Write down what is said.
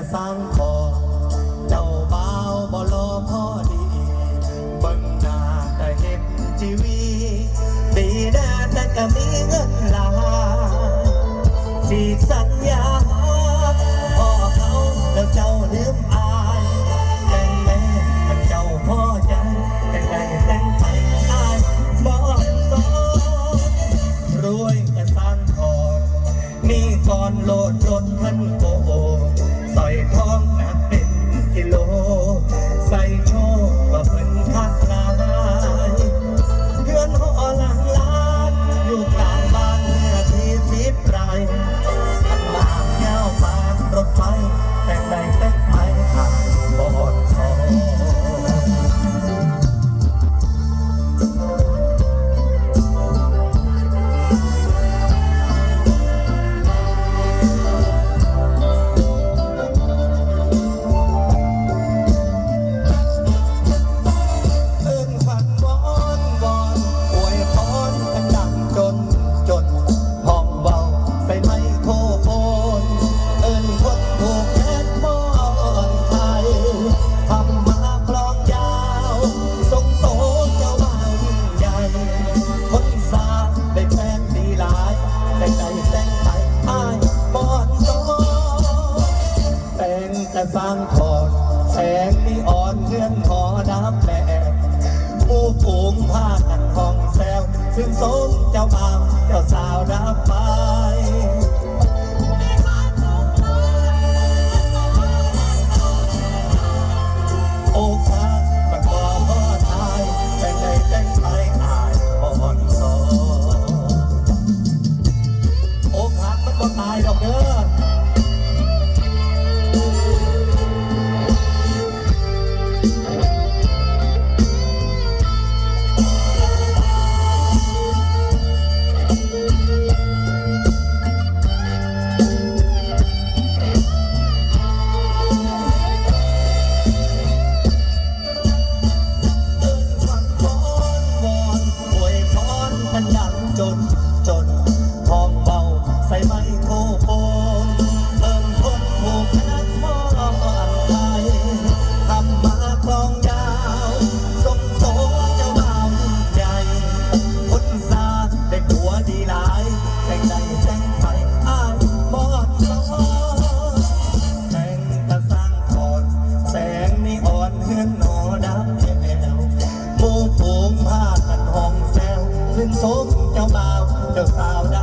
ละสังคอเจ้าเบาบ่รอพ่อดีเบิ่งหน้าแต่เห็นชีวีดีนะแต่ก็มีเงินลาสีสัญญาพ่อเขาแล้วเจ้าลืมอายแต่แม่เจ้าพ่อยังแต่ไดแต่งไปอายบ่สอนรวยแต่สังคอมีก่อนโลดโลด งกระสังขอดแสงนีอ่อนเคลื่อนหอน้ำแปลผู้ผูงผ้ากัน the power.